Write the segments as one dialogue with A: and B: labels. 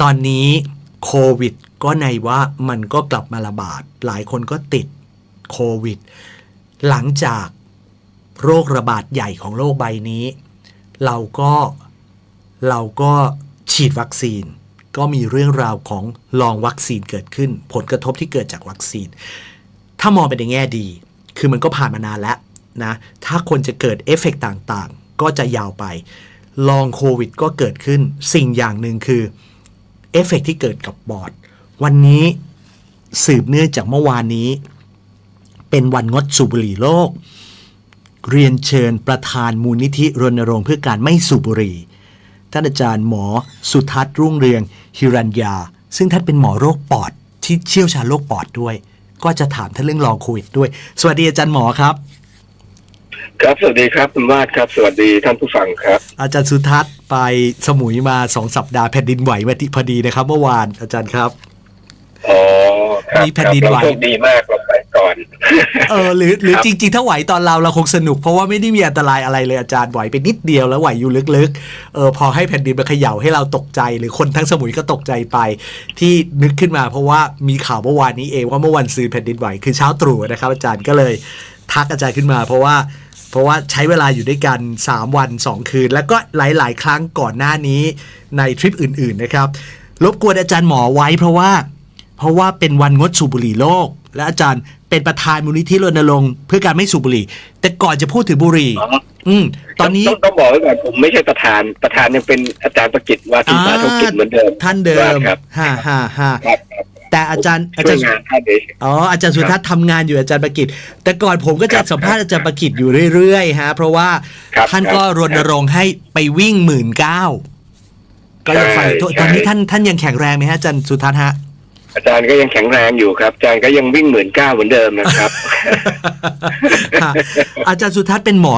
A: ตอนนี้โควิดก็ในว่ามันก็กลับมาระบาด หลายคนก็ติดโควิด หลังจากโรคระบาดใหญ่ของโลกใบนี้ เราก็เราก็ฉีดวัคซีน ก็มีเรื่องราวของลองวัคซีนเกิดขึ้น ผลกระทบที่เกิดจากวัคซีน ถ้ามองไปในแง่ดี คือมันก็ผ่านมานานแล้วนะ ถ้าคนจะเกิดเอฟเฟกต์ต่างๆ ก็จะยาวไป ลองโควิดก็เกิดขึ้น สิ่งอย่างหนึ่งคือ อฟเฟกต์ที่เกิดกับปอดวันนี้สืบเนื่องจากเมื่อวานนี้ เป็นวันงดสูบบุหรี่โลก เรียนเชิญประธานมูลนิธิรณรงค์เพื่อการไม่สูบบุหรี่ท่านอาจารย์หมอสุทัศน์รุ่งเรืองฮิรัญญา ซึ่งท่านเป็นหมอโรคปอด ที่เชี่ยวชาญโรคปอดด้วย ก็จะถามท่านเรื่องลองโควิดด้วย สวัสดีอาจารย์หมอครับ
B: ครับสวัสดีครับคุณวาดครับ สวัสดีท่านผู้ฟังครับ
A: อาจารย์สุทัศน์ ไปสมุยมาสองสัปดาห์แผ่นดินไหวมาที่พอดีนะครับ เมื่อวานอาจารย์ครับ
B: อ๋อครับ
A: มีแผ่นดินไหว
B: ครับเราโชคดีมากเราไปก่อน
A: เออหรือหรือ
B: ครับ
A: จริง ๆ ถ้าไหวตอนเราเราคงสนุกเพราะว่าไม่ได้มีอันตรายอะไรเลยอาจารย์ไหวไปนิดเดียวแล้วไหวอยู่ลึกๆเออพอให้แผ่นดินมาเขย่าให้เราตกใจ หรือคนทั้งสมุยก็ตกใจไป ที่นึกขึ้นมา เพราะว่ามีข่าวเมื่อวานนี้เองว่าเมื่อวันซืนแผ่นดินไหวคือเช้าตรู่นะครับอาจารย์ก็เลยทักอาจารย์ขึ้นมา เพราะว่า เพราะว่าใช้เวลาอยู่ด้วยกัน 3 วัน 2 คืน แล้วก็หลาย ๆ ครั้งก่อนหน้านี้ในทริปอื่น ๆ นะครับ รบกวนอาจารย์หมอไว้เพราะว่า เพราะว่าเป็นวันงดสูบบุหรี่โลก และอาจารย์เป็นประธานมูลนิธิรณรงค์เพื่อการไม่สูบบุหรี่ แต่ก่อนจะพูดถึงบุหรี่
B: อ๋อ
A: อืม ตอนนี้
B: ต้องต้องบอกไว้ก่อนผมไม่ใช่ประธานประธานยังเป็นอาจารย์ประกิตวาสิสาธุกิจเหมือนเดิม
A: ท่านเดิ
B: ว่ามครับ
A: ฮ่าฮ่าฮ่า
B: ครับครับ
A: แต่อาจารย์อา
B: ช่
A: จาวร
B: ย
A: ย์
B: งานท่านเอง
A: อ๋ออาจารย์สุทัศน์ทำงานอยู่อาจารย์ประกิตแต่ก่อนผมก็จะ
B: ครับ
A: สัมภาษณ์อาจารย์ประกิตอยู่เรื่อยๆฮะเพราะว่า
B: ครับ
A: ท่านก็
B: ครับ
A: รณรงค์ให้ไปวิ่งหมื่นเก้าก็ยังฟัง
B: ใช่
A: ตอนนี้
B: ใช่
A: ท่านท่านยังแข็งแรงไหมฮะอาจารย์สุทัศน์ฮะ
B: อาจารย์ก็ยังแข็งแรงอยู่ครับอาจารย์ก็ยังวิ่งหมื่นเก้าเหมือนเดิมนะครับ
A: ค่ะอาจารย์สุทัศน์เป็นหมอ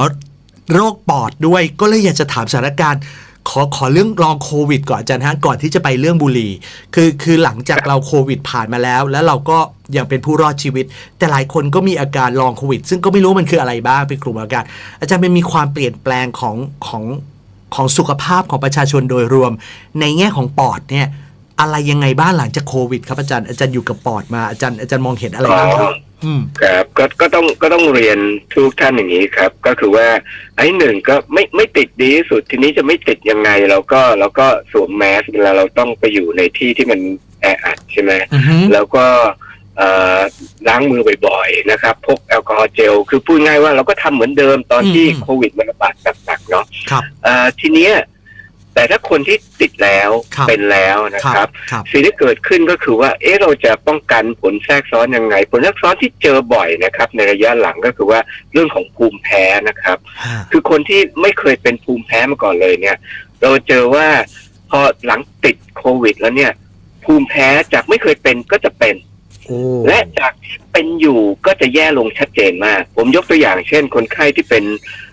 A: โรคปอดด้วย ก็เลยอยากจะถามสถานการณ์ ขอขอเรื่องลองโควิดก่อนอาจารย์ฮะก่อนที่จะไปเรื่องบุหรี่ คือคือหลังจากเราโควิดผ่านมาแล้ว แล้วเราก็ยังเป็นผู้รอดชีวิต แต่หลายคนก็มีอาการลองโควิด ซึ่งก็ไม่รู้มันคืออะไรบ้างเป็นกลุ่มอาการ อาจารย์มันมีความเปลี่ยนแปลงของของของสุขภาพของประชาชนโดยรวม ในแง่ของปอดเนี่ย อะไรยังไงบ้างหลังจากโควิด ครับอาจารย์อาจารย์อยู่กับปอดมาอาจารย์อาจารย์มองเห็นอะไรบ้างครับ อืม
B: ครับก็ก็ต้องก็ต้องเรียนทุกท่านอย่างนี้ครับ ก็คือว่าไอ้หนึ่งก็ไม่ไม่ติดดีที่สุดทีนี้จะไม่ติดยังไงเราก็เราก็สวมแมสเวลาเราต้องไปอยู่ในที่ที่มันแออัดใช่ไหม
A: อือฮึ
B: แล้วก็เอ่อล้างมือบ่อยๆนะครับพกแอลกอฮอล์เจลคือพูดง่ายว่าเราก็ทำเหมือนเดิมตอนที่
A: อืม
B: โควิดมันระบาดหนักๆเนาะ
A: ครับ
B: เอ่อทีเนี้ย แต่ถ้าคนที่ติดแล้ว
A: ครับ
B: เป็นแล้วนะครับ
A: ครับ
B: สิ่งที่เกิดขึ้นก็คือว่าเอ๊ะเราจะป้องกันผลแทรกซ้อนยังไง ผลแทรกซ้อนที่เจอบ่อยนะครับ ในระยะหลังก็คือว่าเรื่องของภูมิแพ้นะครับ
A: ฮะ
B: คือคนที่ไม่เคยเป็นภูมิแพ้มาก่อนเลยเนี่ย เราเจอว่าพอหลังติดโควิด แล้วเนี่ย ภูมิแพ้จากไม่เคยเป็นก็จะเป็น
A: โอ้
B: และจากที่เป็นอยู่ก็จะแย่ลงชัดเจนมาก ผมยกตัวอย่างเช่น คนไข้ที่เป็นอ่า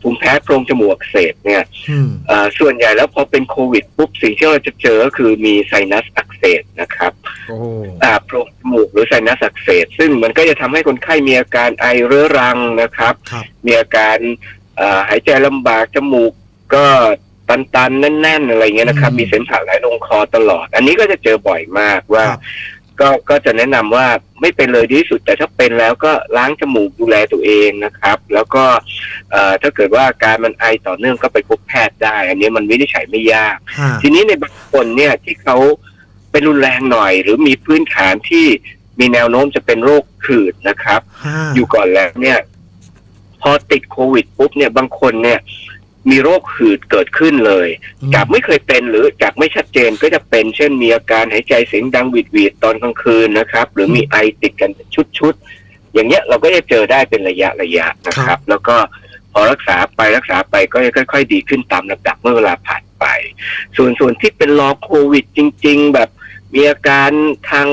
B: ภูมิแพ้โพรงจมูกอักเสบเนี่ย
A: อืม
B: อ่าส่วนใหญ่แล้วพอเป็นโควิดปุ๊บสิ่งที่เราจะเจอก็คือมีไซนัสอักเสบนะครับ
A: โอ้
B: อ่าโพรงจมูกหรือไซนัสอักเสบซึ่งมันก็จะทำให้คนไข้มีอาการไอเรื้อรังนะครับ
A: ครับ
B: มีอาการอ่าหายใจลำบากจมูกก็ตันๆแน่น ๆ อะไรเงี้ยนะครับ
A: อืม
B: มีเสมหะไหลลงคอตลอด อันนี้ก็จะเจอบ่อยมากว่า
A: ครับ
B: ก็ก็จะแนะนำว่าไม่เป็นเลยดีที่สุด แต่ถ้าเป็นแล้วก็ล้างจมูกดูแลตัวเองนะครับ แล้วก็เอ่อถ้าเกิดว่าอาการมันไอต่อเนื่องก็ไปพบแพทย์ได้ อันนี้มันวินิจฉัยไม่ยาก
A: ฮะ
B: ทีนี้ในบางคนเนี่ยที่เขาเป็นรุนแรงหน่อย หรือมีพื้นฐานที่มีแนวโน้มจะเป็นโรคขืดนะครับ
A: ฮะ
B: อยู่ก่อนแล้วเนี่ย พอติดโควิดปุ๊บเนี่ยบางคนเนี่ย มีโรคหืดเกิดขึ้นเลย จากไม่เคยเป็นหรือจากไม่ชัดเจนก็จะเป็น เช่นมีอาการหายใจเสียงดังหวีดหวีดๆตอนกลางคืนนะครับ หรือมีไอติดกันเป็นชุดๆอย่างเงี้ยเราก็จะเจอได้เป็นระยะระยะนะครับ แล้วก็พอรักษาไปรักษาไปก็จะค่อย ๆ ดีขึ้นตามลำดับเมื่อเวลาผ่านไป ส่วนส่วนที่เป็นรอโควิดจริง ๆ แบบมีอาการทาง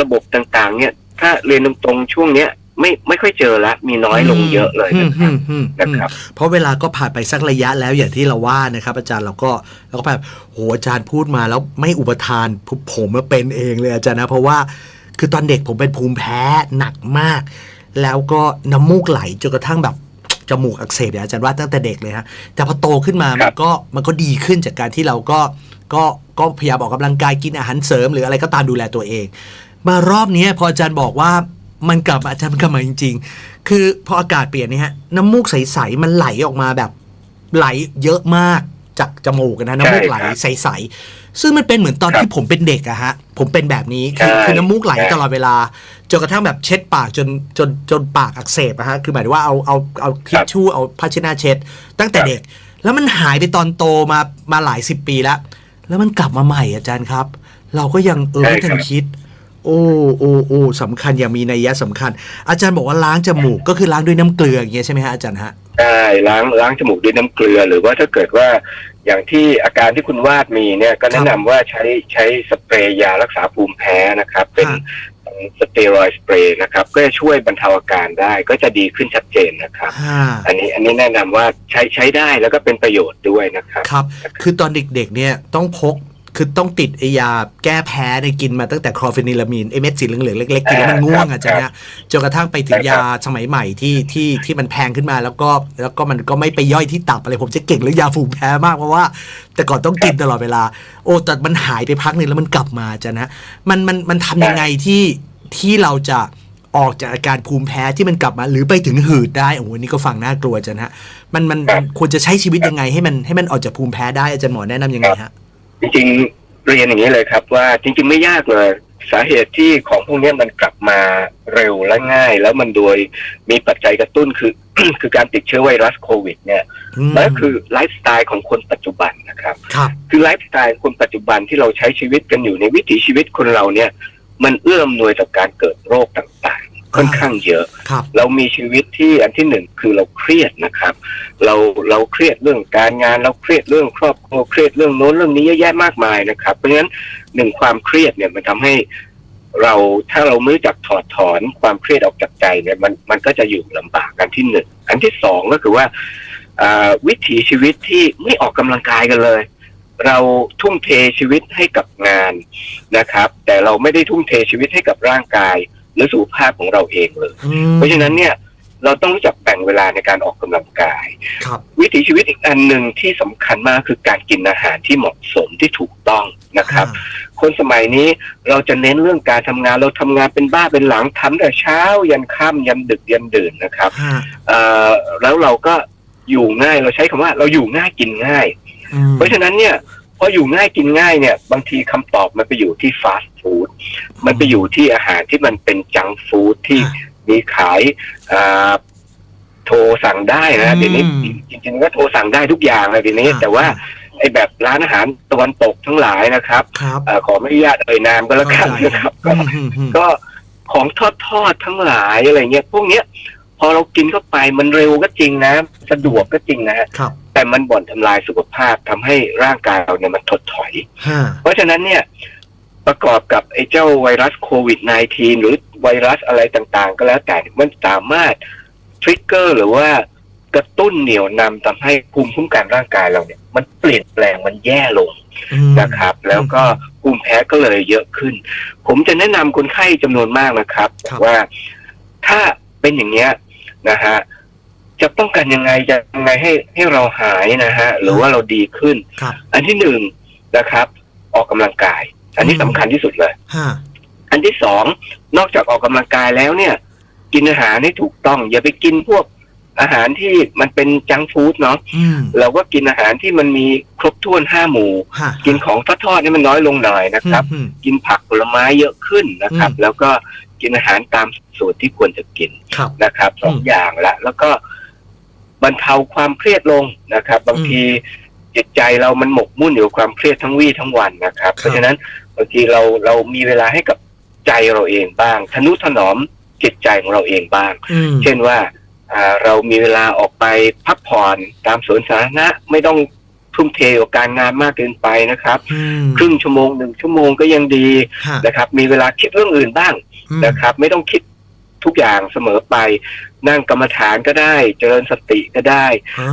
B: ระบบต่างๆ เนี่ย ถ้าเรียนตรงๆช่วงเนี้ย ไม่ไม่ค่อยเจอละมีน้อยลงเยอะเลยนะครับ
A: อืมอืมอืม
B: นะครับ
A: เพราะเวลาก็ผ่านไปสักระยะแล้วอย่างที่เราว่านะครับ อาจารย์เราก็เราก็แบบโหอาจารย์พูดมาแล้วไม่อุปทานผมผมมาเป็นเองเลยอาจารย์นะ เพราะว่าคือตอนเด็กผมเป็นภูมิแพ้หนักมาก แล้วก็น้ำมูกไหลจนกระทั่งแบบจมูกอักเสบเนี่ยอาจารย์ว่าตั้งแต่เด็กเลยฮะแต่พอโตขึ้นมา
B: ครั
A: มัน
B: บ
A: ก็มันก็ดีขึ้นจากการที่เราก็ก็ก็พยายามออกกำลังกายกินอาหารเสริม หรืออะไรก็ตามดูแลตัวเอง มารอบนี้พออาจารย์บอกว่า มันกลับมาอาจารย์มันกลับมาจริง ๆ คือพออากาศเปลี่ยนเนี่ยฮะน้ำมูกใสๆมันไหลออกมาแบบ ไหลเยอะมากจากจมูกอะนะน้ำมูกไหล
B: ใช่ครับ
A: ใสๆซึ่งมันเป็นเหมือนตอน
B: ครับ
A: ที่ผมเป็นเด็กอะฮะผมเป็นแบบนี้คือ
B: ใช่
A: คือน้ำมูกไหล
B: ใช่
A: ตลอดเวลาจนกระทั่งแบบเช็ดปากจนจนจนปากอักเสบอะฮะคือหมายถึงว่าเอาเอาเอาทิชชู่เอาผ้าเช็ดหน้าเช็ด ตั้งแต่เด็ก แล้วมันหายไปตอนโตมามาหลายสิบปีแล้ว แล้วมันกลับมาใหม่อาจารย์ครับ เราก็ยังเออ
B: ใช่
A: ไม่ทัน
B: ครับ
A: คิด โอ้โอ้โอ้สำคัญอย่างมีนัยยะสำคัญ อาจารย์บอกว่าล้างจมูกก็คือล้างด้วยน้ำเกลืออย่างเงี้ยใช่ไหมฮะอาจารย์ฮะ
B: ใช่ล้างล้างจมูกด้วยน้ำเกลือ หรือว่าถ้าเกิดว่าอย่างที่อาการที่คุณวาดมีเนี่ยก็แนะนำว่าใช้ใช้สเปรย์ยารักษาภูมิแพ้นะครับ เป็น
A: ฮะ
B: สเตียรอยด์สเปรย์นะครับก็จะช่วยบรรเทาอาการได้ก็จะดีขึ้นชัดเจนนะครับ
A: ฮ่า
B: อันนี้อันนี้แนะนำว่าใช้ใช้ได้แล้วก็เป็นประโยชน์ด้วยนะครับ
A: ครับ คือตอนเด็กๆเนี่ยต้องพก คือต้องติดไอยาแก้แพ้ในยกินมาตั้งแต่คลอร์ฟินิลามีนไอเม็ดสีเหลืองๆเล็กๆกินแล้วมันง่วงอะ
B: ครับ
A: จ๊ะเนี่ยจนกระทั่งไปถึง
B: ใช่ครับ
A: ยาสมัยใหม่ที่ที่ที่มันแพงขึ้นมาแล้วก็แล้วก็มันก็ไม่ไปย่อยที่ตับอะไรผมจะเก่งเรื่องยาภูมิแพ้มากเพราะว่า แต่ก่อนต้องกินตลอดเวลา โอ้แต่มันหายไปพักหนึ่งแล้วมันกลับมาจ้ะนะมันมันมันทำยังไงที่ที่เราจะออกจากอาการภูมิแพ้ที่มันกลับมา หรือไปถึงหืดได้โอ้โหอันนี่ก็ฟังน่ากลัวจ้ะนะมันมันมันควรจะใช้ชีวิตยังไงให้มันให้มันออกจากภูมิแพ้ได้อาจารย์หมอแนะนำยังไงฮะ
B: จริงๆเรียนอย่างนี้เลยครับ ว่าจริง ๆ ไม่ยากเลยสาเหตุที่ของพวกเนี้ยมันกลับมาเร็วและง่าย แล้วมันโดยมีปัจจัยกระตุ้นคือ คือการติดเชื้อไวรัสโควิด เนี่ย
A: ม
B: มันก็คือไลฟ์สไตล์ของคนปัจจุบันนะครับ
A: ครับ
B: คือไลฟ์สไตล์คนปัจจุบันที่เราใช้ชีวิตกันอยู่ในวิถีชีวิตคนเราเนี่ย มันเอื้อมหน่วยต่อการเกิดโรคต่างๆ ค่อนข้างเยอะ
A: ครับ
B: เรามีชีวิตที่อันที่หนึ่งคือเราเครียดนะครับ เราเราเครียดเรื่องการงานเราเครียดเรื่องครอบครัวเครียดเรื่องโน้นเรื่องนี้เยอะแยะมากมายนะครับ เพราะฉะนั้นหนึ่งความเครียดเนี่ยมันทำให้เราถ้าเราไม่รู้จักถอดถอนความเครียดออกจากใจเนี่ยมันมันก็จะอยู่ลำบากอันที่หนึ่งอันที่สองก็คือว่าอ่าวิถีชีวิตที่ไม่ออกกำลังกายกันเลย เราทุ่มเทชีวิตให้กับงานนะครับ แต่เราไม่ได้ทุ่มเทชีวิตให้กับร่างกาย หรือสุขภาพของเราเองเลย
A: อืม
B: เพราะฉะนั้นเนี่ย เราต้องรู้จักแบ่งเวลาในการออกกำลังกาย
A: ครับ
B: วิถีชีวิตอีกอันหนึ่งที่สำคัญมากคือการกินอาหารที่เหมาะสมที่ถูกต้องนะครับ คนสมัยนี้เราจะเน้นเรื่องการทำงานเราทำงานเป็นบ้าเป็นหลังทำแต่เช้า ยันค่ำยันดึกยันดื่นนะครับ
A: ฮะ
B: เอ่อแล้วเราก็อยู่ง่ายเราใช้คำว่าเราอยู่ง่ายกินง่าย
A: อืม
B: เพราะฉะนั้นเนี่ยพออยู่ง่ายกินง่ายเนี่ย บางทีคำตอบมันไปอยู่ที่ฟาสต์ฟู้ดมันไปอยู่ที่อาหารที่มันเป็นจังก์ฟู้ดที่
A: อะ
B: มีขายอ่าโทรสั่งได้นะ
A: อืม
B: เดี๋ยวนี้จริงๆก็โทรสั่งได้ทุกอย่างเลยเดี๋ยวนี้
A: อะ
B: แต่ว่าไอ้แบบร้านอาหารตะวันตกทั้งหลายนะครับ
A: ครับ
B: เอ่อขอไม่อนุญาตเอ่ยนามก็แล้วกัน
A: เข้าใจ
B: นะครับ
A: อื
B: ก็
A: มอืมอืม
B: ก็ของทอดทอดๆทั้งหลายอะไรเงี้ยพวกเนี้ย พอเรากินเข้าไปมันเร็วก็จริงนะ สะดวกก็จริงนะฮะ
A: ครับ
B: แต่มันบ่อนทำลายสุขภาพทำให้ร่างกายเราเนี่ยมันถดถอย
A: ฮะ
B: เพราะฉะนั้นเนี่ย ประกอบกับไอ้เจ้าไวรัสโควิด -19 หรือไวรัสอะไรต่างๆ ก็แล้วแต่เนี่ยมันสามารถทริกเกอร์หรือว่ากระตุ้นเหนี่ยวนำทำให้ภูมิคุ้มกันร่างกายเราเนี่ย มันเปลี่ยนแปลงมันแย่ลง
A: อืม
B: นะครับ แล้วก็ภูมิแพ้ก็เลยเยอะขึ้น ผมจะแนะนำคนไข้จำนวนมากนะครับ
A: ครับ
B: ว่าถ้าเป็นอย่างเงี้ยนะฮะจะป้องกันยังไงจะยังไงให้ให้เราหายนะฮะหรือว่าเราดีขึ้น
A: ครับ
B: อันที่หนึ่งนะครับ ออกกำลังกาย อันนี้
A: อืม
B: สำคัญที่สุดเลย
A: ฮะ
B: อันที่สองนอกจากออกกำลังกายแล้วเนี่ย กินอาหารให้ถูกต้อง อย่าไปกินพวกอาหารที่มันเป็นจังก์ฟู้ดเนาะ
A: อืม
B: เราก็กินอาหารที่มันมีครบถ้วนห้าหมู่
A: ฮะ
B: กินของทอดๆนี่มันน้อยลงหน่อยนะครับ
A: อืม
B: กินผักผลไม้เยอะขึ้นนะครับ
A: อืม
B: แล้วก็กินอาหารตามส่วนที่ควรจะกิน
A: ครับ
B: นะครับสอง
A: อืม
B: อย่างละ แล้วก็บรรเทาความเครียดลงนะครับ บางทีจิตใจเรามันหมกมุ่นอยู่กับความเครียดทั้งวี่ทั้งวันนะครับ เพราะฉะนั้น บางทีเราเรามีเวลาให้กับใจเราเองบ้าง ทนุถนอมจิตใจของเราเองบ้าง
A: อืม
B: เช่นว่าอ่าเรามีเวลาออกไปพักผ่อนตามสวนสาธารณะไม่ต้องทุ่มเทกับการงานมากเกินไปนะครับ
A: อืม
B: ครึ่งชั่วโมงหนึ่งชั่วโมงก็ยังดี
A: ฮะ
B: นะครับ มีเวลาคิดเรื่องอื่นบ้าง
A: อืม
B: นะครับ ไม่ต้องคิดทุกอย่างเสมอไป นั่งกรรมฐานก็ได้ เจริญสติก็ได้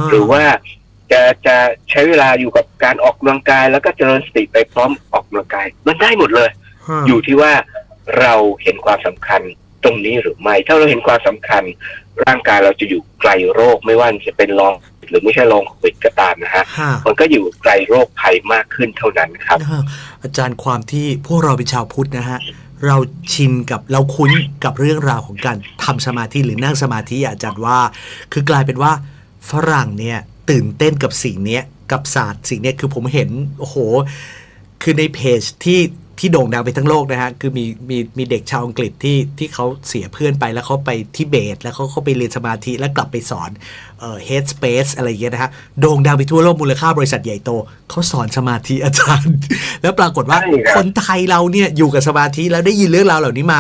B: หรือว่า จะจะใช้เวลาอยู่กับการออกกำลังกาย แล้วก็เจริญสติไปพร้อมออกกำลังกาย มันได้หมดเลย
A: ฮะ
B: อยู่ที่ว่าเราเห็นความสำคัญตรงนี้หรือไม่ ถ้าเราเห็นความสำคัญ ร่างกายเราจะอยู่ไกลโรคไม่ว่าจะเป็นรองหรือไม่ใช่ลองโควิดก็ตามนะฮะ
A: ฮะ
B: มันก็อยู่ไกลโรคภัยมากขึ้นเท่านั้นครับ
A: อ่าอาจารย์ความที่พวกเราเป็นชาวพุทธนะฮะเราชินกับเราคุ้นกับเรื่องราวของการทำสมาธิหรือนั่งสมาธิอะอาจารย์ว่า คือกลายเป็นว่าฝรั่งเนี่ย ตื่นเต้นกับสิ่งเนี้ยกับศาสตร์สิ่งเนี้ยคือผมเห็นโอ้โห คือในเพจที่ที่โด่งดังไปทั้งโลกนะฮะ คือมีมีมีเด็กชาวอังกฤษที่ที่เขาเสียเพื่อนไปแล้วเขาไปทิเบต แล้วเขาเขาไปเรียนสมาธิแล้วกลับไปสอนเอ่อ Headspace อะไรอย่างเงี้ยนะฮะ โด่งดังไปทั่วโลกมูลค่าบริษัทใหญ่โต เขาสอนสมาธิอาจารย์ แล้วปรากฏว่า
B: ใช่ครับ
A: คนไทยเราเนี่ยอยู่กับสมาธิแล้วได้ยินเรื่องราวเหล่านี้มา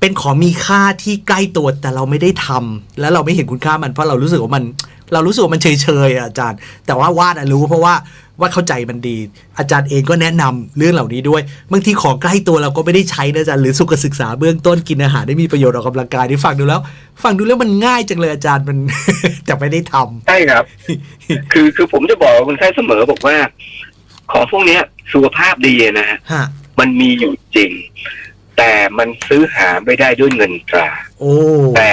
A: เป็นของมีค่าที่ใกล้ตัวแต่เราไม่ได้ทำแล้วเราไม่เห็นคุณค่ามันเพราะเรารู้สึกว่ามัน เรารู้สึกว่ามันเฉยๆอะอาจารย์ แต่ว่าวาดอะรู้เพราะว่าว่าเข้าใจมันดี อาจารย์เองก็แนะนำเรื่องเหล่านี้ด้วยบางทีของใกล้ตัวเราก็ไม่ได้ใช้นะอาจารย์หรือสุขศึกษาเบื้องต้นกินอาหารได้มีประโยชน์ออกกำลังกายที่ฟังดูแล้ว ฟังดูแล้วมันง่ายจังเลยอาจารย์มันแต่ไม่ได้ทำ
B: ใช่ครับ คือคือผมจะบอกกับคนไข้เสมอบอกว่า ของพวกเนี้ยสุขภาพดีนะฮะ
A: ฮะ
B: มันมีอยู่จริง แต่มันซื้อหาไม่ได้ด้วยเงินตรา
A: โอ้
B: แต่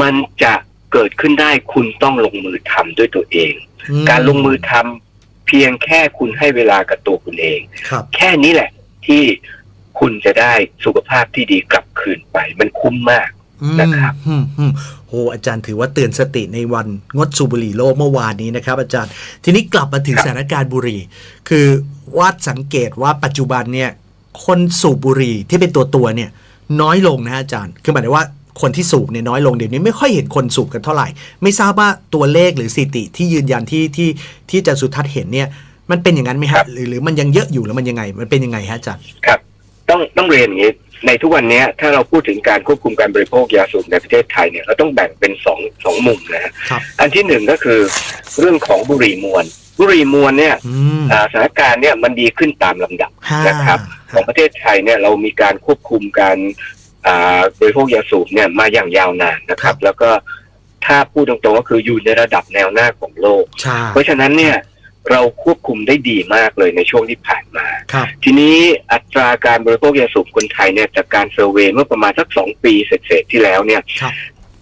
B: มันจะ เกิดขึ้นได้คุณต้องลงมือทำด้วยตัวเอง การลงมือทำเพียงแค่คุณให้เวลากับตัวคุณเอง
A: ครับ
B: แค่นี้แหละ ที่คุณจะได้สุขภาพที่ดีกลับคืนไป มันคุ้มมากนะครับ
A: อืมอืมโหอาจารย์ถือว่าเตือนสติในวันงดสูบบุหรี่โลกเมื่อวานนี้นะครับ อาจารย์ ทีนี้กลับมาถึง
B: ครับ
A: สถานการณ์บุหรี่ คือวาดสังเกตว่าปัจจุบันเนี่ย คนสูบบุหรี่ที่เป็นตัวตัวๆเนี่ย น้อยลงนะฮะอาจารย์ คือหมายถึงว่า คนที่สูบเนี่ยน้อยลงเดี๋ยวนี้ไม่ค่อยเห็นคนสูบกันเท่าไหร่ ไม่ทราบว่าตัวเลขหรือสถิติที่ยืนยันที่ที่ที่อาจารย์สุทัศน์เห็นเนี่ยมันเป็นอย่างนั้นไหม
B: ครั
A: ฮะ
B: บ
A: หรือหรือมันยังเยอะอยู่แล้วมันยังไง มันเป็นยังไงฮะอาจารย์
B: ครับต้องต้องเรียนอย่างนี้ในทุกวันเนี้ยถ้าเราพูดถึงการควบคุมการบริโภคยาสูบในประเทศไทยเนี่ยเราต้องแบ่งเป็นสองสองมุมนะฮะ
A: ครับ
B: อันที่หนึ่งก็คือเรื่องของบุหรี่มวลบุหรี่มวลเนี่ย
A: อืม
B: อ่าสถานการณ์เนี่ยมันดีขึ้นตามลำดับ
A: ห้า
B: นะครับ ของประเทศไทยเนี่ยเรามีการควบคุมการอ่า บริโภคยาสูบเนี่ยมาอย่างยาวนานนะครับ แล้วก็ถ้าพูดตรงๆก็คืออยู่ในระดับแนวหน้าของโลก
A: ใช่
B: เพราะฉะนั้นเนี่ยเราควบคุมได้ดีมากเลยในช่วงที่ผ่านมา
A: ครับ
B: ทีนี้อัตราการบริโภคยาสูบคนไทยเนี่ยจากการเซอร์เวยเมื่อประมาณสักสองปีเศษๆที่แล้วเนี่ย
A: ครับ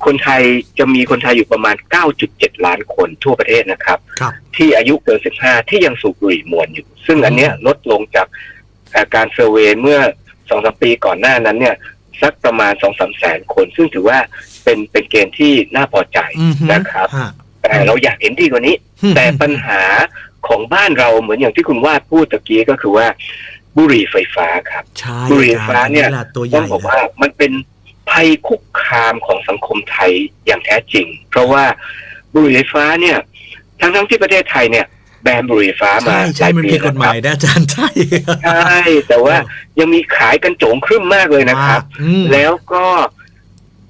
B: คนไทยจะมีคนไทยอยู่ประมาณ 9.7 ล้านคนทั่วประเทศนะครับ
A: ครับ
B: ที่อายุเกิน 15 ที่ยังสูบบุหรี่มวนอยู่ ซึ่งอันเนี้ยลดลงจากเอ่อการเซอร์เวยเมื่อสองสามปีก่อนหน้านั้นเนี่ย สักประมาณสองสามแสนคน ซึ่งถือว่าเป็นเป็นเกณฑ์ที่น่าพอใจ
A: อือฮึ
B: นะครับ
A: ฮะ
B: แต่เราอยากเห็นดีกว่านี้ แต่ปัญหาของบ้านเราเหมือนอย่างที่คุณวาดพูดตะกี้ก็คือว่าบุหรี่ไฟฟ้าครับ
A: ใช่
B: บุหรี่ไฟฟ้าเนี่ย
A: อจรตัวให
B: ต้อ
A: ญ่
B: งบอกว่ามันเป็นภัยคุกคามของสังคมไทยอย่างแท้จริง เพราะว่าบุหรี่ไฟฟ้าเนี่ย ทั้งทั้งๆที่ประเทศไทยเนี่ย แบนบุหรี่ไฟฟ้ามา
A: ใช่
B: ห
A: ใช่
B: ลาย
A: มัน
B: ปี
A: ผิดกฎหมาย
B: แล้ว
A: นะอาจารย์ใช่
B: ครับใช่แต่ว่ายังมีขายกันโจงครึ่มมากเลยนะครับ
A: อืม
B: แล้วก็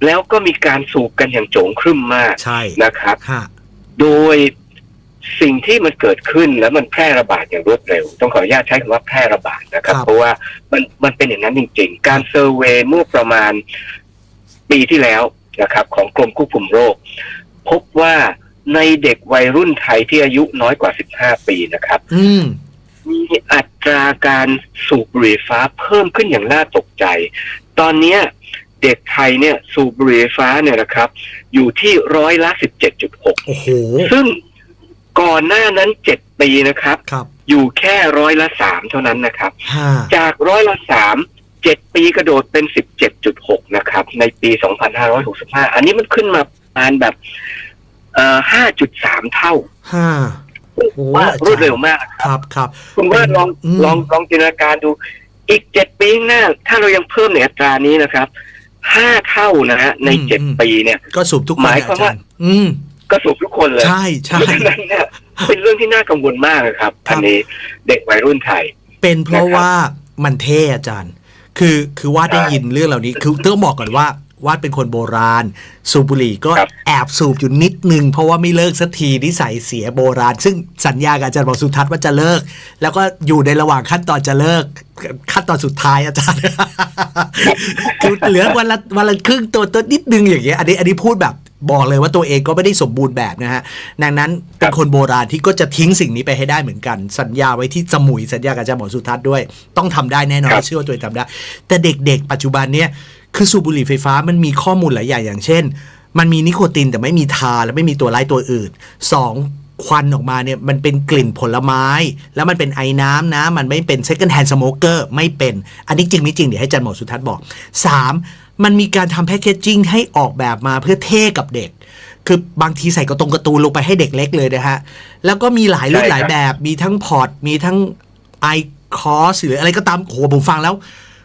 B: แล้วก็มีการสูบกันอย่างโจงครึ่มมาก
A: ใช่
B: นะครับ
A: ฮะ
B: โดยสิ่งที่มันเกิดขึ้นแล้วมันแพร่ระบาดอย่างรวดเร็ว ต้องขออนุญาตใช้คำว่าแพร่ระบาดนะครับ เพราะว่ามันมันเป็นอย่างนั้นจริง ๆ การเซอร์เวย์เมื่อประมาณปีที่แล้วนะครับ ของกรมควบคุมโรค พบว่า ในเด็กวัยรุ่นไทยที่อายุน้อยกว่า 15 ปีนะครับ
A: อืม
B: มีอัตราการสูบบุหรี่ไฟฟ้าเพิ่มขึ้นอย่างน่าตกใจ ตอนเนี้ยเด็กไทยเนี่ยสูบบุหรี่ไฟฟ้าเนี่ยนะครับ อยู่ที่ร้อยละ 17.6
A: โอ้โห
B: ซึ่งก่อนหน้านั้นเจ็ดปีนะครับ
A: ครับ
B: อยู่แค่ร้อยละสามเท่านั้นนะครับ
A: ห้า
B: จากร้อยละสามเจ็ดปีกระโดดเป็นสิบเจ็ดจุดหกนะครับ ในปีสองพันห้าร้อยหกสิบห้าอันนี้มันขึ้นมาประมาณแบบ เอ่อห้าจุดสามเท่า
A: ห้าโอ้โห
B: ว่า
A: อาจารย์
B: รวดเร็วมากนะครับ
A: ครับครับ
B: คุณว่าลอง
A: อืม
B: ลองลองจินตนาการดู อีกเจ็ดปีข้างหน้า ถ้าเรายังเพิ่มในอัตรานี้นะครับห้าเท่านะฮะในเจ็ดปีเนี่ย
A: ก็สูบทุกคน
B: หมาย
A: อะ
B: ความ
A: อาจา
B: ว่า
A: รย์อืม
B: ก็สูบทุกคนเลย
A: ใช่ใช่
B: เพราะฉะนั้นเนี่ยเป็นเรื่องที่น่ากังวลมากนะครับ
A: ครับ
B: อันนี้เด็กวัยรุ่นไทย
A: เป็นเพราะ
B: นะครับ
A: ว่ามันเท่อาจารย์ คือคือวาดได้
B: ใช่
A: ยินเรื่องเหล่านี้ คือต้องบอกก่อนว่า วาดเป็นคนโบราณ สูบบุหรี่ก็
B: ครับ
A: แอบสูบอยู่นิดนึง เพราะว่าไม่เลิกสักทีนิสัยเสียโบราณ ซึ่งสัญญากับอาจารย์บอกสุทัศน์ว่าจะเลิก แล้วก็อยู่ในระหว่างขั้นตอนจะเลิก ขั้นตอนสุดท้ายอาจารย์คือเหลือวันละวันละครึ่งตัวตัวนิดนึงอย่างเงี้ยอันนี้อันนี้พูดแบบบอกเลยว่าตัวเองก็ไม่ได้สมบูรณ์แบบนะฮะ ดังนั้นเป็นคนโบราณที่ก็จะทิ้งสิ่งนี้ไปให้ได้เหมือนกัน สัญญาไว้ที่สมุยสัญญากับอาจารย์หมอสุทัศน์ด้วย ต้องทำได้แน่นอน
B: ครับ
A: เชื่อว่าตัวเองทำได้ แต่เด็กๆ ปัจจุบันเนี่ย คือสูบบุหรี่ไฟฟ้ามันมีข้อมูลหลายอย่างอย่างเช่น มันมีนิโคตินแต่ไม่มีทาและไม่มีตัวไร้ตัวอื่นสองควันออกมาเนี่ยมันเป็นกลิ่นผลไม้ แล้วมันเป็นไอ้น้ำนะ มันไม่เป็น second hand smoker ไม่เป็น อันนี้จริงไม่จริงเดี๋ยวให้อาจันหมอสุทัศน์บอกสามมันมีการทำแพคเกจจิ้งให้ออกแบบมาเพื่อเท่กับเด็กคือบางทีใส่กระตรงการ์ตูนลงไปให้เด็กเล็กเลยนะฮะ แล้วก็มีหลายรุ่น
B: ใช่ครับ
A: หลายแบบ มีทั้งพอร์ต มีทั้งไอคอสหรืออะไรก็ตามโหผมฟังแล้ว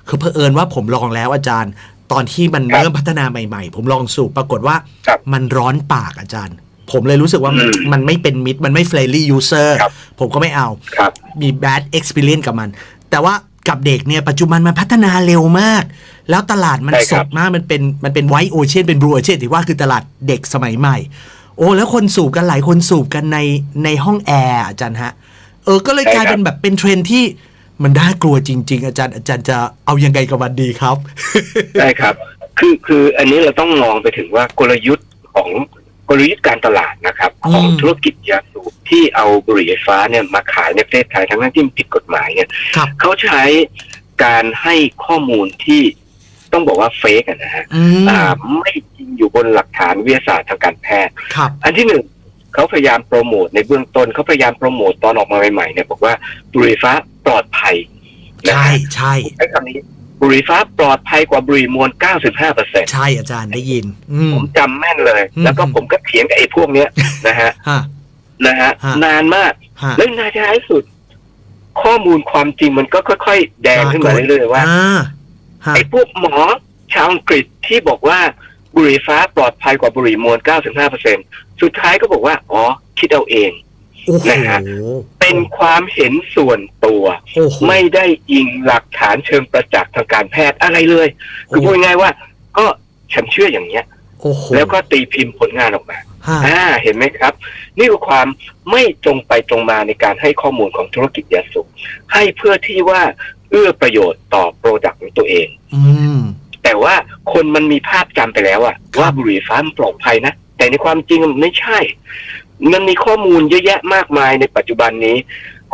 A: คือเผอิญว่าผมลองแล้วอาจารย์ ตอนที่มัน
B: ครับ
A: เริ่มพัฒนาใหม่ๆ ผมลองสูบปรากฏว่า
B: ครับ
A: มันร้อนปากอาจารย์ ผมเลยรู้สึกว่ามัน
B: อืม
A: มันไม่เป็นมิตร มันไม่ friendly user
B: ครับ
A: ผมก็ไม่เอา
B: ครับ
A: มี bad experience กับมัน แต่ว่ากับเด็กเนี่ยปัจจุบันมันพัฒนาเร็วมาก แล้วตลาดมัน
B: ใช่
A: ส
B: ครับ
A: ดมากมันเป็นมันเป็นไวโอเชียนเป็นบลูโอเชียนที่ว่าคือตลาดเด็กสมัยใหม่ โอ้ แล้วคนสูบกันหลายคนสูบกันในในห้องแอร์อาจารย์ฮะเออก็เลยกลายเป็นแบบเป็นเทรนด์ที่ มันน่ากลัวจริง ๆ อาจารย์อาจารย์จะเอายังไงกับมันดีครับ
B: ได้ครับ คือคืออันนี้เราต้องมองไปถึงว่ากลยุทธ์ของกลยุทธ์การตลาดนะครับ ของ
A: อืม
B: ธุรกิจยาสูบที่เอาบุหรี่ไฟฟ้าเนี่ยมาขายในประเทศไทยทั้งนั้นที่มันผิดกฎหมายเนี่ย
A: ครับ
B: เขาใช้การให้ข้อมูลที่ต้องบอกว่าเฟกอะนะฮะ
A: อืม
B: อ่าไม่จริงอยู่บนหลักฐานวิทยาศาสตร์ทางการแพทย์
A: ครับ
B: อันที่หนึ่ง เขาพยายามโปรโมทในเบื้องต้นเขาพยายามโปรโมทตอนออกมาใหม่ๆเนี่ยบอกว่าบุหรี่ไฟฟ้าปลอดภัยนะ
A: ใช่
B: ฮะ
A: ใช่
B: ใช้คำนี้บุหรี่ไฟฟ้าปลอดภัยกว่าบุหรี่มวล 95เปอร์เซ็นต์
A: ใช่อาจารย์ได้ยินอืม
B: ผมจำแม่นเลย
A: อืม
B: แล้วก็ผมก็เถียงกับไอ้พวกเนี้ยนะฮะ
A: ฮะ
B: นะฮะ
A: ฮะ
B: นานมาก
A: ฮะ
B: แล้วในท้ายสุด ข้อมูลความจริงมันก็ค่อย ๆ แดงขึ้นมาเรื่อยๆว่า
A: อ่าฮะ
B: ไอ้พวกหมอชาวอังกฤษที่บอกว่า บุหรี่ฟ้าปลอดภัยกว่าบุหรี่มวล 95เปอร์เซ็นสุดท้ายก็บอกว่า อ๋อ คิดเอาเอง
A: โอ้โห
B: นะฮะเป็นความเห็นส่วนตัว
A: โอ้โห
B: ไม่ได้อิงหลักฐานเชิงประจักษ์ทางการแพทย์อะไรเลย คือพูดง่ายๆว่า ก็ฉันเชื่ออย่างเนี้ย
A: โอ้โห
B: แล้วก็ตีพิมพ์ผลงานออกมา
A: ฮะ
B: อ่าเห็นไหมครับ นี่คือความไม่ตรงไปตรงมาในการให้ข้อมูลของธุรกิจยาสูบให้เพื่อที่ว่าเอื้อประโยชน์ต่อโปรดักต์ของตัวเอง
A: อืม
B: แต่ว่าคนมันมีภาพจำไปแล้วอะ
A: ครับ
B: ว่าบุหรี่ฟ้ามันปลอดภัยนะ แต่ในความจริงมันไม่ใช่ มันมีข้อมูลเยอะแยะมากมายในปัจจุบันนี้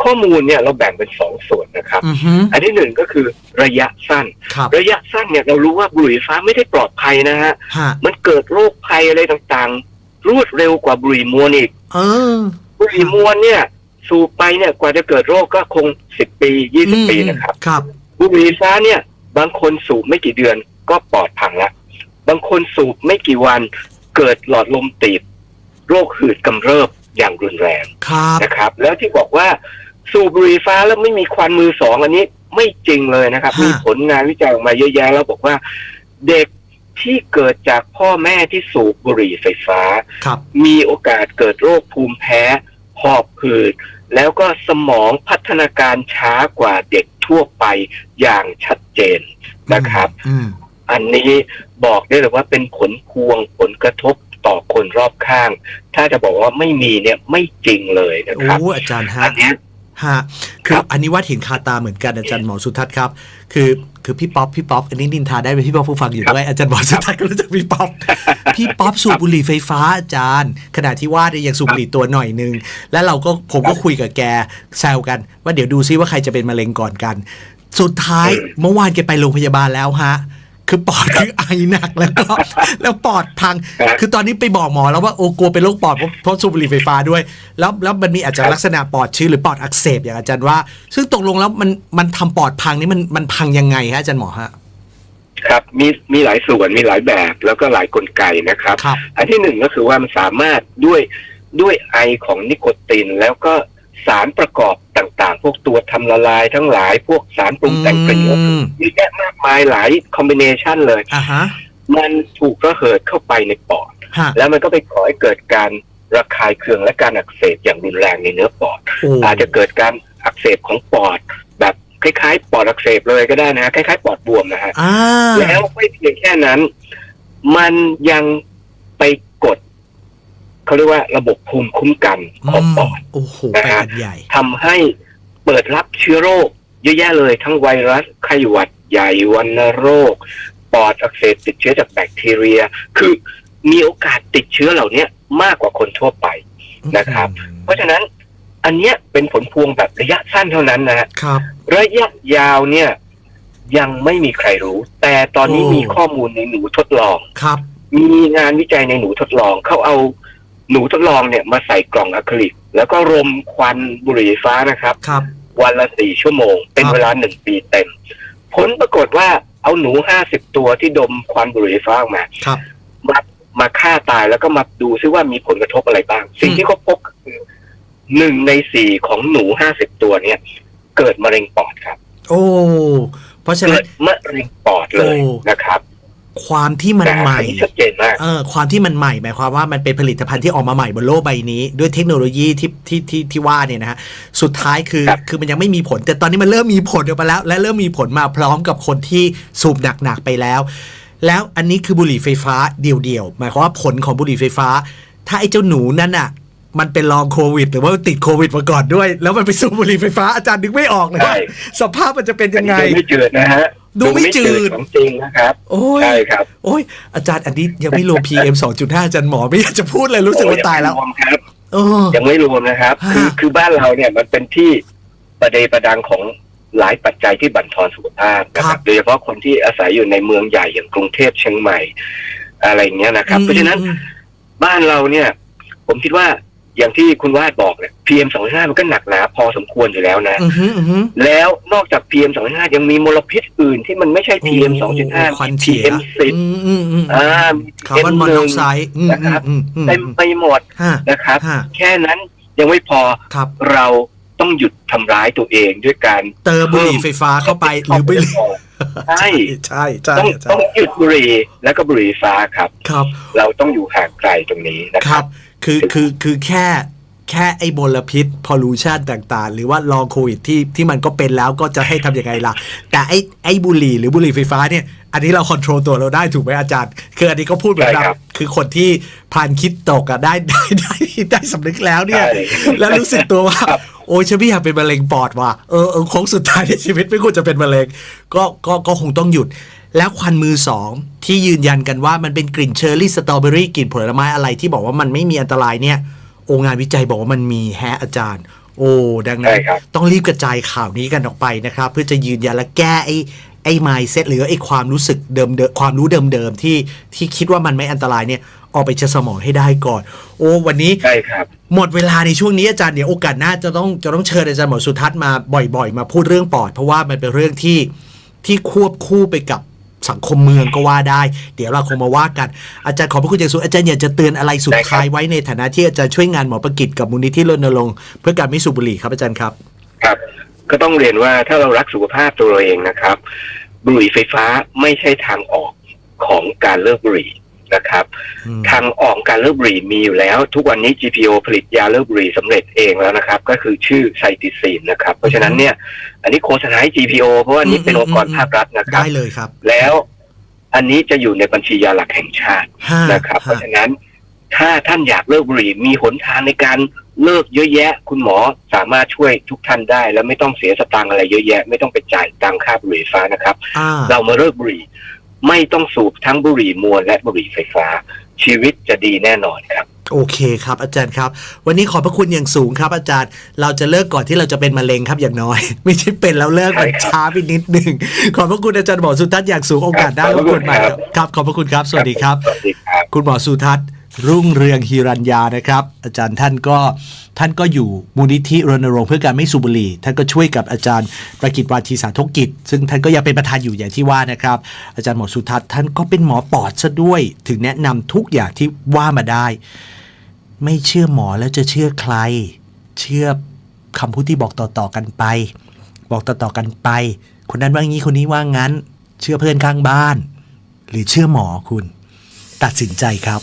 B: ข้อมูลเนี่ยเราแบ่งเป็นสองส่วนนะครับ
A: อือฮึ
B: อันที่หนึ่งก็คือระยะสั้น
A: ครับ
B: ระยะสั้นเนี่ยเรารู้ว่าบุหรี่ไฟฟ้าไม่ได้ปลอดภัยนะฮะ
A: ฮะ
B: มันเกิดโรคภัยอะไรต่างๆ รวดเร็วกว่าบุหรี่มวลอีก
A: เออ
B: บุหรี่มวลเนี่ย สูบไปเนี่ยกว่าจะเกิดโรคก็คงสิบปียี่สิบปีนะครับ
A: ครับ
B: บุหรี่ไฟฟ้าเนี่ยบางคนสูบไม่กี่เดือน ก็ปอดพังละบางคนสูบไม่กี่วันเกิดหลอดลมตีบ โรคหืดกำเริบอย่างรุนแรง
A: ครับ
B: นะครับ แล้วที่บอกว่าสูบบุหรี่ไฟฟ้าแล้วไม่มีควันมือสองอันนี้ไม่จริงเลยนะครับ
A: ฮะ
B: มีผลงานวิจัยออกมาเยอะแยะแล้วบอกว่าเด็กที่เกิดจากพ่อแม่ที่สูบบุหรี่ไฟฟ้า
A: ครับ
B: มีโอกาสเกิดโรคภูมิแพ้หอบหืด แล้วก็สมองพัฒนาการช้ากว่าเด็กทั่วไปอย่างชัดเจนนะครับ
A: อืม
B: อันนี้บอกได้เลยว่าเป็นผลพวงผลกระทบต่อคนรอบข้าง ถ้าจะบอกว่าไม่มีเนี่ยไม่จริงเลยนะครับ
A: โอ้อาจารย์ฮะ
B: อันเนี้ย
A: ฮะคือ
B: ครับ
A: อันนี้ว่าเห็นคาตาเหมือนกันอาจารย์หมอสุทัศน์ครับ คือคือพี่ป๊อปพี่ป๊อปอันนี้นินทาได้ไหมพี่ป๊อปผู้ฟังอยู่ด้วยอาจารย์หมอสุทัศน์ก็รู้จักพี่ป๊อปพี่ป๊อปสูบบุหรี่ไฟฟ้าอาจารย์ ขณะที่ว่าเนี่ยยังสูบบุหรี่ตัวหน่อยนึงแล้วเราก็ผมก็คุยกับแกแซวกัน ว่าเดี๋ยวดูซิว่าใครจะเป็นมะเร็งก่อนกัน สุดท้ายเมื่อวานแกไปโรงพยาบาลแล้วฮะ คือปอดคือไอหนักแล้วก็แล้วปอดพัง
B: ครับ
A: คือตอนนี้ไปบอกหมอแล้วว่าโอ้กลัวเป็นโรคปอดเพราะเพราะสูบบุหรี่ไฟฟ้าด้วย แล้วแล้วมันมีอาจจะ
B: ครับ
A: ลักษณะปอดชื้นหรือปอดอักเสบอย่างอาจารย์ว่า ซึ่งตกลงแล้วมันมันทำปอดพังนี่มันมันพังยังไงฮะอาจารย์หมอฮะ
B: ครับมีมีหลายส่วนมีหลายแบบแล้วก็หลายกลไกนะครับ
A: ครับ
B: อันที่หนึ่งก็คือว่ามันสามารถด้วยด้วยไอของนิโคตินแล้วก็สารประกอบต่างๆ พวกตัวทำละลายทั้งหลายพวกสารปรุงแต่งกลิ่น
A: อืม
B: เยอะแยะ มากมายหลายคอมบิเนชันเลย
A: อ่าฮะ
B: มันถูกระเหิดเข้าไปในปอด
A: ฮะ
B: แล้วมันก็ไปก่อให้เกิดการระคายเคืองและการอักเสบอย่างรุนแรงในเนื้อปอด
A: โอ้
B: อาจจะเกิดการอักเสบของปอด แบบคล้ายๆ ปอดอักเสบเลยก็ได้นะฮะคล้ายๆ ปอดบวมนะฮะ
A: อ่า
B: แล้วไม่เพียงแค่นั้น มันยังไปกดเขาเรียกว่าระบบภูมิคุ้มกันของปอด
A: โอ้โห
B: นะ
A: ไป
B: ฮะ
A: กันใหญ่
B: ทำให้เปิดรับเชื้อโรคเยอะแยะเลยทั้งไวรัสไข้หวัด ใหญ่วัณโรค ปอดอักเสบติดเชื้อจากแบคทีเรีย คือมีโอกาสติดเชื้อเหล่านี้มากกว่าคนทั่วไปนะครับ เพราะฉะนั้นอันเนี้ยเป็นผลพวงแบบระยะสั้นเท่านั้นนะฮะ
A: ครับ
B: ระยะยาวเนี่ยยังไม่มีใครรู้ แต่ตอนนี้
A: โอ้
B: มีข้อมูลในหนูทดลอง
A: ครับ
B: มีงานวิจัยในหนูทดลองเขาเอาหนูทดลองเนี่ยมาใส่กล่องอะคริลิก แล้วก็รมควันบุหรี่ไฟฟ้านะครับ
A: ครับ
B: วันละสี่ชั่วโมง เป็น
A: ครับ
B: เวลาหนึ่งปีเต็ม ผลปรากฏว่าเอาหนูห้าสิบตัวที่ดมควันบุหรี่ไฟฟ้าออกมา
A: ครับ
B: มามาฆ่าตายแล้วก็มาดูซิว่ามีผลกระทบอะไรบ้าง สิ่ง
A: อืม
B: ที่เขาพบก็คือหนึ่งในสี่ของหนูห้าสิบตัวเนี่ย เกิดมะเร็งปอดครับ
A: โอ้ เพราะฉะ
B: เกิ
A: นั้
B: ด
A: น
B: มะเร็งปอดเลย
A: โอ้
B: นะครับ
A: ความที่มัน
B: แต่
A: ใหม่
B: อันนี้ชัดเจนมาก
A: เออความที่มันใหม่หมายความว่ามันเป็นผลิตภัณฑ์ที่ออกมาใหม่บนโลกใบนี้ ด้วยเทคโนโลยีที่ที่ที่ที่ว่าเนี่ยนะฮะสุดท้ายคือ
B: ครับ
A: คือมันยังไม่มีผล แต่ตอนนี้มันเริ่มมีผลออกมาแล้ว และเริ่มมีผลมาพร้อมกับคนที่สูบหนักๆไปแล้ว แล้วอันนี้คือบุหรี่ไฟฟ้าเดี่ยวๆหมายความว่าผลของบุหรี่ไฟฟ้า ถ้าไอ้เจ้าหนูนั่นอะมันเป็นลองโควิด หรือว่าติดโควิดมาก่อนด้วย แล้วมันไปสูบบุหรี่ไฟฟ้าอาจารย์นึกไม่ออกเลยว่า
B: ใช่
A: สภาพมันจะเป็นยังไง
B: ดูไม่จืดนะฮะ
A: ดูไม่จืด
B: ของจริงนะครับ
A: โอ้ย
B: ใช่ครับ
A: โอ้ยอาจารย์อันนี้ยังไม่รวม PM 2.5อาจารย์หมอไม่อยากจะพูดเลยรู้สึกว่าตายแล้ว
B: โอ้งไม่รมครับ
A: เออ
B: ยังไม่รวมนะครับ
A: ฮะ
B: คือคือบ้านเราเนี่ยมันเป็นที่ประเดประดังของหลายปัจจัยที่บั่นทอนสุขภาพนะค
A: ครั
B: รับบโดยเฉพาะคนที่อาศัยอยู่ในเมืองใหญ่อย่างกรุงเทพเชียงใหม่ อะไรอย่างเงี้ยนะครับ เพราะฉะนั้น
A: อืม
B: บ้านเราเนี่ย ผมคิดว่า อย่างที่คุณวาดบอกเนี่ย PM 2.5มันก็หนักหนาพอสมควรอยู่แล้วนะ
A: อืมอืมอืมอืม
B: แล้วนอกจาก PM 2.5ยังมีมลพิษอื่นที่มันไม่ใช่ PM
A: โอ้โห
B: 2.5
A: ควัน
B: มี
A: เสีย
B: PM 10
A: อืมอืมอืม
B: อ่ามี
A: คาร์บอนมอนอกไซ
B: PM1
A: ด์อืม
B: นะครับ
A: อืมอืม
B: เต็มไปหมด
A: ฮะ
B: นะครับ
A: ฮะ
B: แค่นั้นยังไม่พอ
A: ครับ
B: เราต้องหยุดทำร้ายตัวเองด้วยการ
A: เติมบุหรี่ไฟฟ้าเข้าไปหรือบุหรี่
B: ใช่
A: ใช่ใช่
B: ต้อง
A: ใช่
B: ต้องหยุดบุหรี่แล้วก็บุหรี่ไฟฟ้าครับ
A: ครับ
B: เราต้องอยู่ห่างไกลตรงนี้นะ
A: ค
B: ค
A: รั
B: รับ
A: บ คือคือคือแค่แค่ไอ้มลพิษพอลูชันต่างๆ หรือว่าลองโควิดที่ที่มันก็เป็นแล้วก็จะให้ทำยังไงล่ะ แต่ไอ้ไอ้บุหรี่หรือบุหรี่ไฟฟ้าเนี่ย อันนี้เราควบคุมตัวเราได้ถูกไหมอาจารย์ คืออันนี้ก็พูดเหมือนแบบ
B: ใช่ครับ
A: คือคนที่ผ่านคิดตกอะได้ได้ได้ได้สำนึกแล้วเนี่ย
B: ใช่
A: แล้วรู้สึกตัวว่า
B: ครับ
A: โอ้ยฉันไม่อยากเป็นมะเร็งปอดว่ะเออเออโค้งสุดท้ายในชีวิตไม่ควรจะเป็นมะเร็งก็ก็ก็คงต้องหยุด แล้วควันมือสองที่ยืนยันกันว่ามันเป็นกลิ่นเชอร์รี่สตรอเบอรี่กลิ่นผลไม้อะไรที่บอกว่ามันไม่มีอันตรายเนี่ยโองานวิจัยบอกว่ามันมีแฮะอาจารย์ โอ้ดังนั้
B: ใช่
A: น
B: ครับ
A: ต้องรีบกระจายข่าวนี้กันออกไปนะครับ เพื่อจะยืนยันและแก้ไอ้ ไอ้ mindset หรือไอ้ความรู้สึกเดิมเดิมความรู้เดิมเดิมๆที่ที่คิดว่ามันไม่อันตรายเนี่ยออกไปจากสมองให้ได้ก่อน โอ้วันนี้
B: ใช่ครับ
A: หมดเวลาในช่วงนี้อาจารย์เดี๋ยวโอกาสหน้าจะต้องจะต้องเชิญอาจารย์หมอสุทัศน์มาบ่อยๆ มาพูดเรื่องปอด เพราะว่ามันเป็นเรื่องที่ที่ควบคู่ไปกับสังคมเมืองก็ว่าได้ เดี๋ยวเราคงมาว่ากัน อาจารย์ขอบพระคุณอย่างสูงอาจารย์อยากจะเตือนอะไรสุด
B: ได้ครับ
A: ท้ายไว้ในฐานะที่อาจารย์ช่วยงานหมอประกิจกับมูลนิธิรณรงค์เพื่อการไม่สูบบุหรี่ครับอาจารย์ครับ
B: ครับ ก็ต้องเรียนว่าถ้าเรารักสุขภาพตัวเราเองนะครับ บุหรี่ไฟฟ้าไม่ใช่ทางออกของการเลิกบุหรี่นะครับ
A: อืม
B: ทางออกการเลิกบุหรี่มีอยู่แล้ว ทุกวันนี้ GPO ผลิตยาเลิกบุหรี่สำเร็จเองแล้วนะครับ ก็คือชื่อไซติซีนนะครับ เพราะฉะนั้นเนี่ย อันนี้โฆษณาให้ GPO เพราะว่านี่เป็นองค์กรภาครัฐนะครับ
A: ได้เลยครับ
B: แล้วอันนี้จะอยู่ในบัญชียาหลักแห่งชาติ
A: ห้า
B: นะครับ เพ
A: ห้า
B: ราะฉะนั้นถ้าท่านอยากเลิกบุหรี่มีหนทางในการ เลิกเยอะแยะ คุณหมอสามารถช่วยทุกท่านได้ แล้วไม่ต้องเสียสตางค์อะไรเยอะแยะ ไม่ต้องไปจ่ายตังค่าบุหรี่ไฟฟ้านะครับ
A: อ่า
B: เรามาเลิกบุหรี่ ไม่ต้องสูบทั้งบุหรี่มวลและบุหรี่ไฟฟ้า ชีวิตจะดีแน่นอนครับ
A: โอเคครับอาจารย์ครับ วันนี้ขอบพระคุณอย่างสูงครับ อาจารย์ เราจะเลิกก่อนที่เราจะเป็นมะเร็งครับอย่างน้อย ไม่ใช่เป็นแล้วเลิกมัน
B: ใช่ครับ
A: ช้าไปนิดหนึ่งขอบพระคุณอาจารย์หมอสุทัศน์อย่างสูงโอกาสหน้า
B: ครับ
A: รบกวนใหม่
B: ขอบคุณครับ
A: ครับขอบพระคุณครับ สวัสดีครับ
B: สวัสดีครับ
A: คุณหมอสุทัศน์ รุ่งเรืองฮิรัญญานะครับ อาจารย์ท่านก็ท่านก็อยู่มูลนิธิรณรงค์เพื่อการไม่สูบบุหรี่ ท่านก็ช่วยกับอาจารย์ประกิตวาทีสาธกิจ ซึ่งท่านก็ยังเป็นประธานอยู่อย่างที่ว่านะครับ อาจารย์หมอสุทัศน์ท่านก็เป็นหมอปอดซะด้วย ถึงแนะนำทุกอย่างที่ว่ามาได้ ไม่เชื่อหมอแล้วจะเชื่อใคร เชื่อคำพูดที่บอกต่อๆกันไป บอกต่อๆกันไป คนนั้นว่างี้คนนี้ว่างั้น เชื่อเพื่อนข้างบ้าน หรือเชื่อหมอคุณ ตัดสินใจครับ